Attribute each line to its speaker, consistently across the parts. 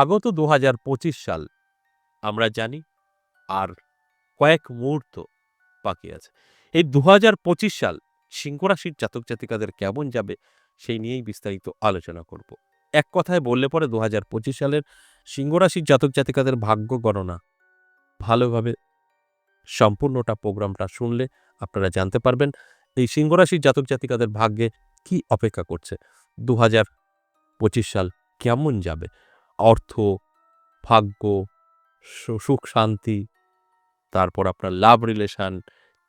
Speaker 1: আগত দু হাজার পঁচিশ সাল, আমরা জানি, আর কয়েক মুহূর্ত বাকি আছে। এই দু হাজার পঁচিশ সাল সিংহ রাশির জাতক জাতিকাদের কেমন যাবে, সেই নিয়েই বিস্তারিত আলোচনা করব। এক কথায় বললে পরে দু হাজার পঁচিশ সালের সিংহ রাশির জাতক জাতিকাদের ভাগ্য গণনা ভালোভাবে সম্পূর্ণটা প্রোগ্রামটা শুনলে আপনারা জানতে পারবেন, এই সিংহ রাশির জাতক জাতিকাদের ভাগ্যে কি অপেক্ষা করছে। দু হাজার পঁচিশ সাল কেমন যাবে? অর্থ, ভাগ্য সুখ, শান্তি, তারপর আপনার লাভ রিলেশান,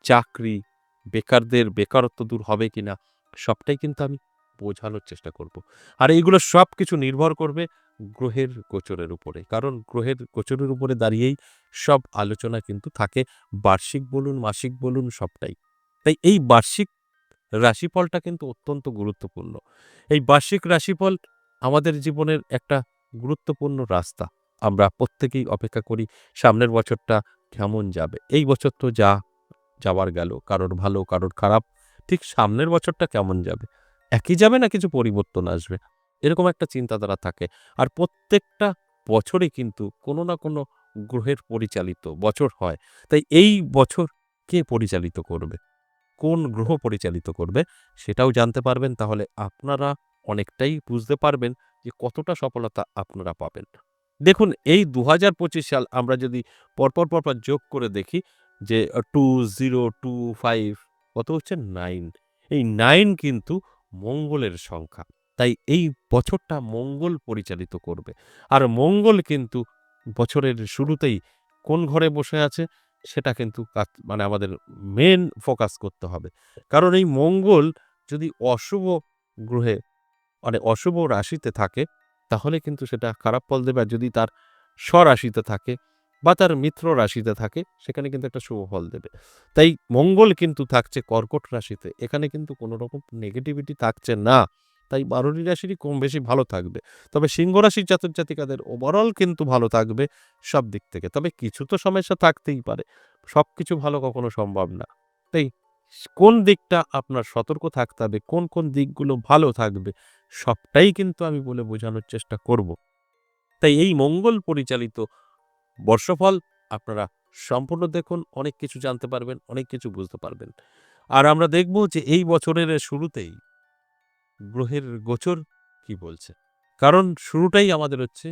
Speaker 1: চাকরি, বেকারদের বেকারত্ব দূর হবে কি না সবটাই কিন্তু আমি বোঝানোর চেষ্টা করব। আর এইগুলো সব কিছু নির্ভর করবে গ্রহের গোচরের উপরে, কারণ গ্রহের গোচরের উপরে দাঁড়িয়েই সব আলোচনা কিন্তু থাকে। বার্ষিক বলুন, মাসিক বলুন, সবটাই। তাই এই বার্ষিক রাশিফলটা কিন্তু অত্যন্ত গুরুত্বপূর্ণ। এই বার্ষিক রাশিফল আমাদের জীবনের একটা গুরুত্বপূর্ণ রাস্তা। আমরা প্রত্যেকেই অপেক্ষা করি সামনের বছরটা কেমন যাবে। এই বছর তো যা যাওয়ার গেল, কারোর ভালো, কারোর খারাপ, ঠিক সামনের বছরটা কেমন যাবে? একই যাবে না কিছু পরিবর্তন আসবে? এরকম একটা চিন্তাধারা থাকে। আর প্রত্যেকটা বছরে কিন্তু কোনো না কোনো গ্রহের পরিচালিত বছর হয়। তাই এই বছর কে পরিচালিত করবে? কোন গ্রহ পরিচালিত করবে? সেটাও জানতে পারবেন। তাহলে আপনারা অনেকটাই বুঝতে পারবেন যে কতটা সফলতা আপনারা পাবেন। দেখুন, এই দু হাজার পঁচিশ সাল আমরা যদি পরপর পরপর যোগ করে দেখি যে টু, জিরো, টু, ফাইভ, কত হচ্ছে? নাইন। এই নাইন কিন্তু মঙ্গলের সংখ্যা। তাই এই বছরটা মঙ্গল পরিচালিত করবে। আর মঙ্গল কিন্তু বছরের শুরুতেই কোন ঘরে বসে আছে? সেটা কিন্তু মানে আমাদের মেন ফোকাস করতে হবে। কারণ এই মঙ্গল যদি অশুভ গ্রহে মানে অশুভ রাশিতে থাকে, তাহলে কিন্তু সেটা খারাপ ফল দেবে। আর যদি তার স্বরাশিতে থাকে বা তার মিত্র রাশিতে থাকে, সেখানে কিন্তু একটা শুভ ফল দেবে। তাই মঙ্গল কিন্তু থাকছে কর্কট রাশিতে। এখানে কিন্তু কোনো রকম নেগেটিভিটি থাকছে না। তাই বারোটি রাশিরই কম বেশি ভালো থাকবে। তবে সিংহ রাশির জাতক জাতিকাদের ওভারঅল কিন্তু ভালো থাকবে সব দিক থেকে। তবে কিছু তো সমস্যা থাকতেই পারে। সব কিছু ভালো কখনো সম্ভব না। তাই কোন দিকটা আপনার সতর্ক থাকতে হবে? কোন কোন দিকগুলো ভালো থাকবে? সবটাই কিন্তু আমি বলে বোঝানোর চেষ্টা করব। তাই এই মঙ্গল পরিচালিত বর্ষফল আপনারা সম্পূর্ণ দেখুন, অনেক কিছু জানতে পারবেন, অনেক কিছু বুঝতে পারবেন। আর আমরা দেখব যে এই বছরের শুরুতেই গ্রহের গোচর কি বলছে। কারণ শুরুটাই আমাদের হচ্ছে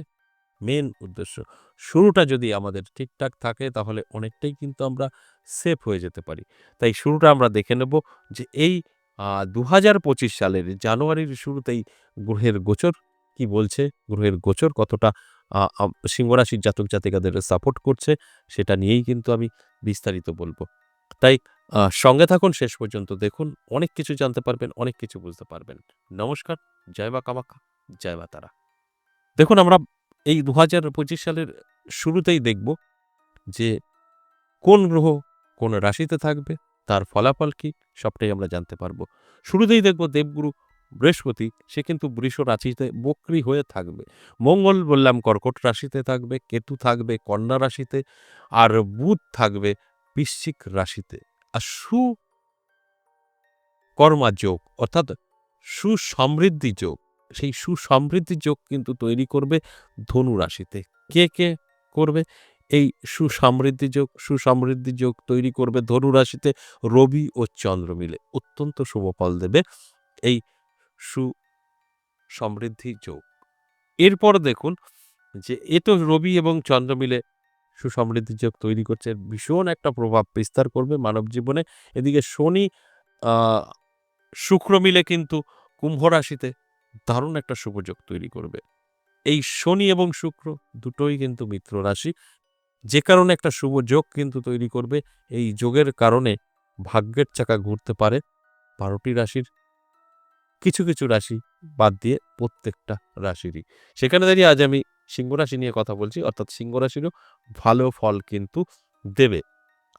Speaker 1: মেন উদ্দেশ্য। শুরুটা যদি আমাদের ঠিকঠাক থাকে, তাহলে অনেকটাই কিন্তু আমরা সেফ হয়ে যেতে পারি। তাই শুরুটা আমরা দেখে নেব যে এই দু হাজার পঁচিশ সালের জানুয়ারির শুরুতেই গ্রহের গোচর, কি বলছে? গ্রহের গোচর কতটা সিংহরাশির জাতক জাতিকাদের সাপোর্ট করছে, সেটা নিয়েই কিন্তু আমি বিস্তারিত বলব। তাই সঙ্গে থাকুন, শেষ পর্যন্ত দেখুন, অনেক কিছু জানতে পারবেন, অনেক কিছু বুঝতে পারবেন। নমস্কার, জয় মা কামাখ্যা জয় মা তারা। দেখুন, আমরা এই দু হাজার পঁচিশ সালের শুরুতেই দেখব যে কোন গ্রহ কোন রাশিতে থাকবে তার ফলাফল কি সবটাই আমরা জানতে পারব। শুরুতেই দেখব দেবগুরু বৃহস্পতি, সে কিন্তু বৃষ রাশিতে বক্রি হয়ে থাকবে। মঙ্গল বললাম, কর্কট রাশিতে থাকবে, কেতু থাকবে, কন্যা রাশিতে, আর বুধ থাকবে বৃশ্চিক রাশিতে। আর সু কর্মা যোগ, অর্থাৎ সুসমৃদ্ধি যোগ, সেই সুসমৃদ্ধি যোগ কিন্তু তৈরি করবে ধনু রাশিতে। কে কে করবে? এই সুসমৃদ্ধি যোগ সুসমৃদ্ধি যোগ তৈরি করবে ধনু রাশিতে রবি ও চন্দ্র মিলে। অত্যন্ত শুভ ফল দেবে এই সু সমৃদ্ধি যোগ। এরপর দেখুন যে এ তো রবি এবং চন্দ্র মিলে সুসমৃদ্ধি যোগ তৈরি করছে। ভীষণ একটা প্রভাব বিস্তার করবে মানব জীবনে। এদিকে শনি শুক্র মিলে কিন্তু কুম্ভ রাশিতে দারুণ একটা শুভযোগ তৈরি করবে। এই শনি এবং শুক্র দুটোই কিন্তু মিত্র রাশি। যে কারণে একটা শুভ যোগ কিন্তু তৈরি করবে, এই যোগের কারণে ভাগ্যের চাকা ঘুরতে পারে বারোটি রাশির। কিছু কিছু রাশি বাদ দিয়ে প্রত্যেকটা রাশিরই। সেখানে দাঁড়িয়ে আজ আমি সিংহ রাশি নিয়ে কথা বলছি, অর্থাৎ সিংহ রাশিরও ভালো ফল কিন্তু দেবে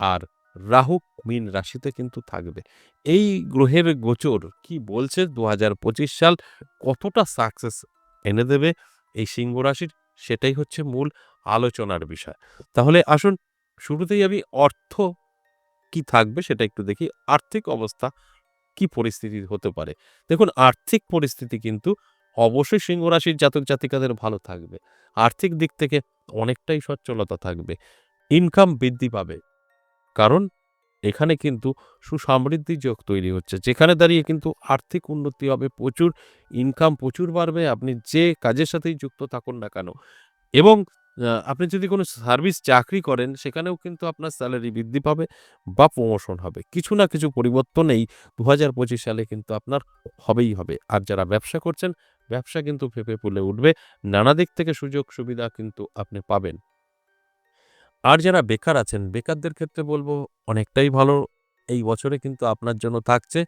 Speaker 1: আর রাহু মীন রাশিতে কিন্তু থাকবে। এই গ্রহের গোচর কি বলছে? দু হাজার পঁচিশ সাল কতটা সাকসেস এনে দেবে এই সিংহ রাশির? সেটাই হচ্ছে মূল আলোচনার বিষয়। তাহলে আসুন, শুরুতেই আমি অর্থ কি থাকবে সেটা একটু দেখি, আর্থিক অবস্থা কি পরিস্থিতি হতে পারে। দেখুন, আর্থিক পরিস্থিতি কিন্তু অবশ্যই সিংহ রাশির জাতক জাতিকাদের ভালো থাকবে। আর্থিক দিক থেকে অনেকটাই সচ্ছলতা থাকবে। ইনকাম বৃদ্ধি পাবে। কারণ এখানে কিন্তু সুসমৃদ্ধি যোগ তৈরি হচ্ছে। যেখানে দাঁড়িয়ে কিন্তু আর্থিক উন্নতি হবে প্রচুর, ইনকাম প্রচুর বাড়বে। আপনি যে কাজের সাথেই যুক্ত থাকুন না কেন। এবং আপনি যদি কোনো সার্ভিস চাকরি করেন, সেখানেও কিন্তু আপনার স্যালারি বৃদ্ধি পাবে বা প্রমোশন হবে। কিছু না কিছু পরিবর্তন এই দু হাজার পঁচিশ সালে কিন্তু আপনার হবেই হবে। আর যারা ব্যবসা করছেন, ব্যবসা কিন্তু ফেপে ফুলে উঠবে। নানা দিক থেকে সুযোগ সুবিধা কিন্তু আপনি পাবেন। আর যারা বেকার আছেন, বেকারদের ক্ষেত্রে বলব অনেকটাই ভালো। এই বছরে কিন্তু আপনার জন্য থাকছে।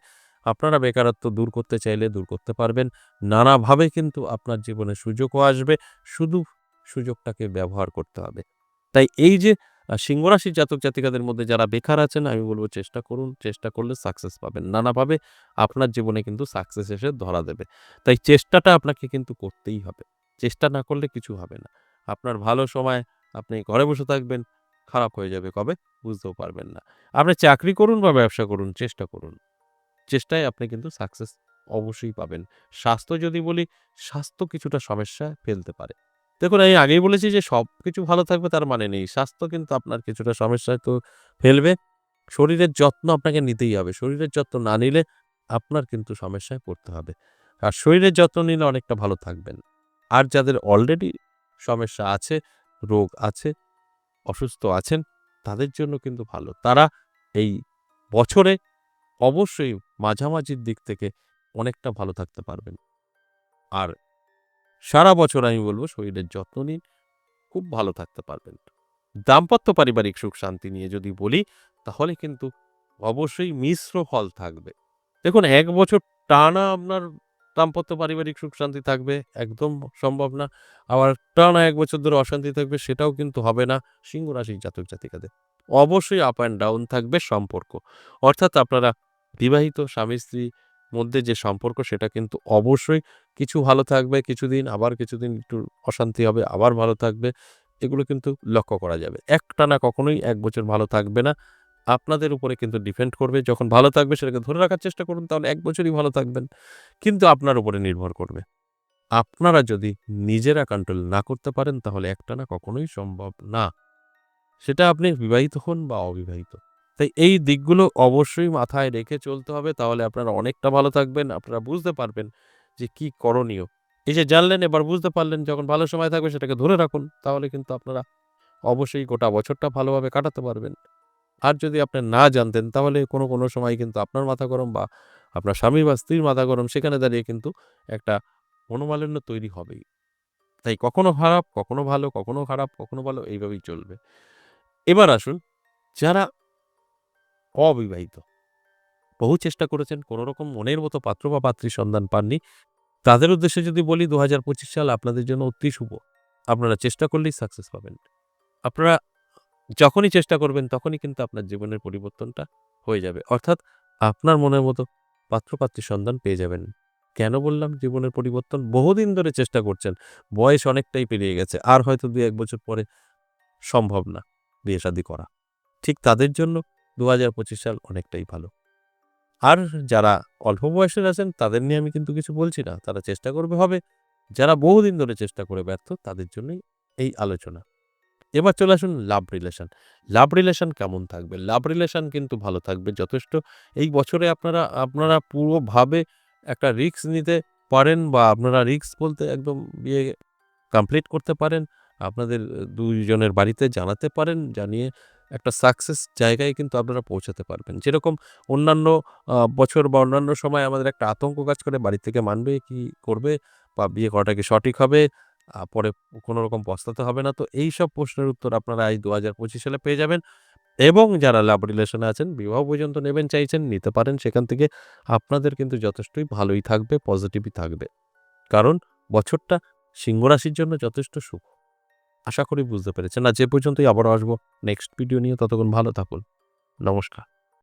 Speaker 1: আপনারা বেকারত্ব দূর করতে চাইলে দূর করতে পারবেন। নানাভাবে কিন্তু আপনার জীবনে সুযোগও আসবে। শুধু সুযোগটাকে ব্যবহার করতে হবে। তাই এই যে সিংহরাশির জাতক জাতিকাদের মধ্যে যারা বেকার আছেন, আমি বলব চেষ্টা করুন, চেষ্টা করলে সাকসেস পাবেন। নানাভাবে আপনার জীবনে কিন্তু সাকসেস এসে ধরা দেবে। তাই চেষ্টাটা আপনাকে কিন্তু করতেই হবে। চেষ্টা না করলে কিছু হবে না। আপনার ভালো সময়, আপনি ঘরে বসে থাকবেন, খারাপ হয়ে যাবে কবে? বুঝতেও পারবেন না। আপনি চাকরি করুন বা ব্যবসা করুন, চেষ্টা করুন। চেষ্টায় আপনি কিন্তু সাকসেস অবশ্যই পাবেন। স্বাস্থ্য যদি বলি, স্বাস্থ্য কিছুটা সমস্যা ফেলতে পারে। দেখুন, আমি আগেই বলেছি যে সব কিছু ভালো থাকবে তার মানে নেই। স্বাস্থ্য কিন্তু আপনার কিছুটা সমস্যায় তো ফেলবে। শরীরের যত্ন আপনাকে নিতেই হবে। শরীরের যত্ন না নিলে আপনার কিন্তু সমস্যায় পড়তে হবে। আর শরীরের যত্ন নিলে অনেকটা ভালো থাকবেন। আর যাদের অলরেডি সমস্যা আছে, রোগ আছে, অসুস্থ আছেন, তাদের জন্য কিন্তু ভালো। তারা এই বছরে অবশ্যই মাঝামাঝির দিক থেকে অনেকটা ভালো থাকতে পারবেন। আর সারা বছর আমি বলব শরীরের যত্ন নিন, খুব ভালো থাকতে পারবেন। দাম্পত্য পারিবারিক সুখ শান্তি নিয়ে যদি বলি, তাহলে কিন্তু অবশ্যই মিশ্র ফল থাকবে। দেখুন, এক বছর টানা আপনার দাম্পত্য পারিবারিক সুখ শান্তি থাকবে, একদম সম্ভব না। আবার টানা এক বছর ধরে অশান্তি থাকবে, সেটাও কিন্তু হবে না, সিংহ রাশির জাতক জাতিকাদের। অবশ্যই আপ অ্যান্ড ডাউন থাকবে সম্পর্ক। অর্থাৎ আপনারা বিবাহিত স্বামী স্ত্রী মধ্যে যে সম্পর্ক, সেটা কিন্তু অবশ্যই কিছু ভালো থাকবে, কিছুদিন আবার কিছুদিন একটু অশান্তি হবে, আবার ভালো থাকবে, এগুলো কিন্তু লক্ষ্য করা যাবে। একটানা কখনোই এক বছর ভালো থাকবে না। আপনাদের উপরে কিন্তু ডিপেন্ড করবে, যখন ভালো থাকবে সেটাকে ধরে রাখার চেষ্টা করুন, তাহলে এক বছরই ভালো থাকবেন। কিন্তু আপনার উপরে নির্ভর করবে। আপনারা যদি নিজেরা কন্ট্রোল না করতে পারেন, তাহলে একটানা কখনোই সম্ভব না। সেটা আপনি বিবাহিত হন বা অবিবাহিত। তাই এই দিকগুলো অবশ্যই মাথায় রেখে চলতে হবে, তাহলে আপনারা অনেকটা ভালো থাকবেন, আপনারা বুঝতে পারবেন যে কি করণীয়? এই যে জানলেন, এবার বুঝতে পারলেন যখন ভালো সময় থাকবে সেটাকে ধরে রাখুন, তাহলে কিন্তু আপনারা অবশ্যই গোটা বছরটা ভালোভাবে কাটাতে পারবেন। আর যদি আপনি না জানতেন, তাহলে কোনো কোনো সময় কিন্তু আপনার মাথা গরম বা আপনার স্বামী বা স্ত্রীর মাথা গরম, সেখানে দাঁড়িয়ে কিন্তু একটা মনোমালিন্য তৈরি হবেই। তাই কখনো খারাপ, কখনো ভালো, কখনো খারাপ, কখনো ভালো, এইভাবেই চলবে। এবার আসুন, যারা অবিবাহিত বহু চেষ্টা করেছেন কোনো রকম মনের মতো পাত্র বা পাত্রীর সন্ধান পাননি। তাদের উদ্দেশ্যে যদি বলি দু হাজার পঁচিশ সাল আপনাদের জন্য অতি শুভ। আপনারা চেষ্টা করলেই সাকসেস পাবেন। আপনারা যখনই চেষ্টা করবেন, তখনই কিন্তু আপনার জীবনের পরিবর্তনটা হয়ে যাবে। অর্থাৎ আপনার মনের মতো পাত্রপাত্রীর সন্ধান পেয়ে যাবেন। কেন বললাম? জীবনের পরিবর্তন বহুদিন ধরে চেষ্টা করছেন। বয়স অনেকটাই পেরিয়ে গেছে। আর হয়তো দু এক বছর পরে সম্ভব না বিয়ে শাদী করা। ঠিক তাদের জন্য দু হাজার পঁচিশ সাল অনেকটাই ভালো। আর যারা অল্প বয়সের আছেন, তাদের নিয়ে আমি কিন্তু কিছু বলছি না। তারা চেষ্টা করবে, হবে। যারা বহুদিন ধরে চেষ্টা করে ব্যর্থ, তাদের জন্যই এই আলোচনা। এবার চলে আসুন লাভ রিলেশন লাভ রিলেশন কেমন থাকবে? লাভ রিলেশন কিন্তু ভালো থাকবে, যথেষ্ট। এই বছরে আপনারা আপনারা পুরোভাবে একটা রিস্ক নিতে পারেন বা আপনারা রিস্ক বলতে একদম বিয়ে কমপ্লিট করতে পারেন। আপনাদের দুইজনের বাড়িতে জানাতে পারেন, জানিয়ে একটা সাকসেস জায়গায় কিন্তু আপনারা পৌঁছাতে পারবেন। যেরকম অন্যান্য বছর বা অন্যান্য সময় আমাদের একটা আতঙ্ক কাজ করে, বাড়ি থেকে মানবে কি করবে বা বিয়ে করাটা কি সঠিক হবে পরে কোনো রকম পস্তাতে হবে না। তো এই সব প্রশ্নের উত্তর আপনারা এই দু হাজার পঁচিশ সালে পেয়ে যাবেন এবং যারা লাভ রিলেশনে আছেন, বিবাহ পর্যন্ত নেবেন, চাইছেন, নিতে পারেন, সেখান থেকে আপনাদের কিন্তু যথেষ্টই ভালোই থাকবে পজিটিভই থাকবে। কারণ বছরটা সিংহ রাশির জন্য যথেষ্ট শুভ আশা করি বুঝতে পেরেছেন। না যে পর্যন্তই আবারও আসব নেক্সট ভিডিও নিয়ে, ততক্ষণ ভালো থাকুন। নমস্কার।